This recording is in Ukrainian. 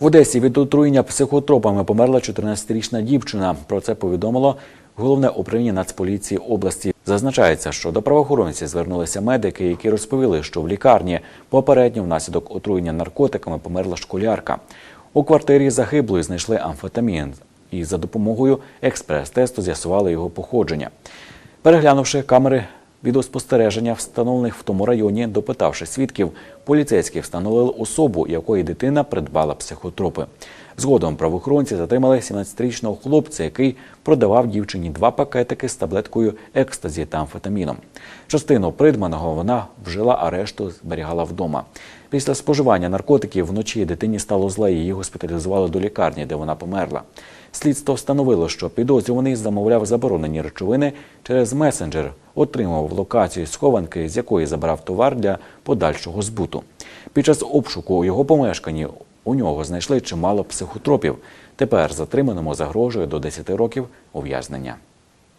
В Одесі від отруєння психотропами померла 14-річна дівчина. Про це повідомило головне управління Нацполіції області. Зазначається, що до правоохоронців звернулися медики, які розповіли, що в лікарні попередньо внаслідок отруєння наркотиками померла школярка. У квартирі загиблої знайшли амфетамін і за допомогою експрес-тесту з'ясували його походження. Переглянувши камери відеоспостереження, встановлених в тому районі, допитавши свідків, поліцейські встановили особу, якої дитина придбала психотропи. Згодом правоохоронці затримали 17-річного хлопця, який продавав дівчині два пакетики з таблеткою екстазі та амфетаміном. Частину придбаного вона вжила, а решту зберігала вдома. Після споживання наркотиків вночі дитині стало зле, її госпіталізували до лікарні, де вона померла. Слідство встановило, що підозрюваний замовляв заборонені речовини через месенджер, отримував локацію схованки, з якої забрав товар для подальшого збуту. Під час обшуку у його помешканні у нього знайшли чимало психотропів. Тепер затриманому загрожує до 10 років ув'язнення.